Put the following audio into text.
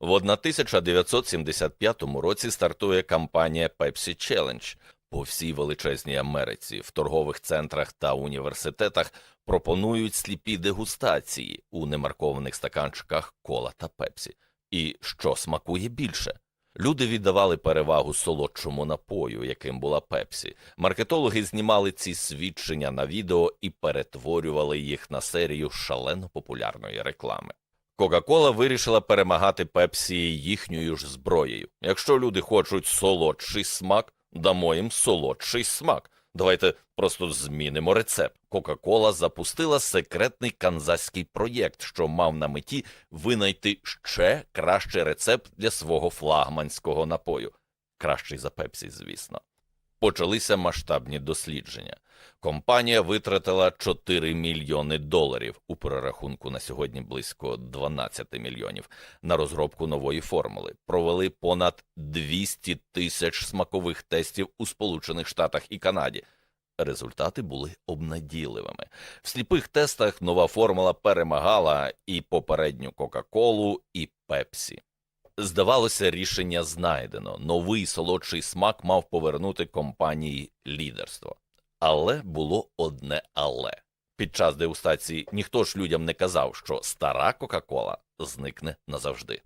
В 1975 році стартує кампанія Pepsi Challenge. По всій величезній Америці в торгових центрах та університетах пропонують сліпі дегустації у немаркованих стаканчиках кола та пепсі. І що смакує більше? Люди віддавали перевагу солодшому напою, яким була Пепсі. Маркетологи знімали ці свідчення на відео і перетворювали їх на серію шалено популярної реклами. Кока-Кола вирішила перемагати Пепсі їхньою ж зброєю. Якщо люди хочуть солодший смак, дамо їм солодший смак. Давайте просто змінимо рецепт. Кока-Кола запустила секретний канзаський проєкт, що мав на меті винайти ще кращий рецепт для свого флагманського напою. Кращий за Пепсі, звісно. Почалися масштабні дослідження. Компанія витратила 4 мільйони доларів у перерахунку на сьогодні близько 12 мільйонів на розробку нової формули. Провели понад 200 тисяч смакових тестів у Сполучених Штатах і Канаді. Результати були обнадійливими. В сліпих тестах нова формула перемагала і попередню Кока-Колу, і Пепсі. Здавалося, рішення знайдено. Новий солодший смак мав повернути компанії лідерство. Але було одне але. Під час дегустації ніхто ж людям не казав, що стара Кока-Кола зникне назавжди.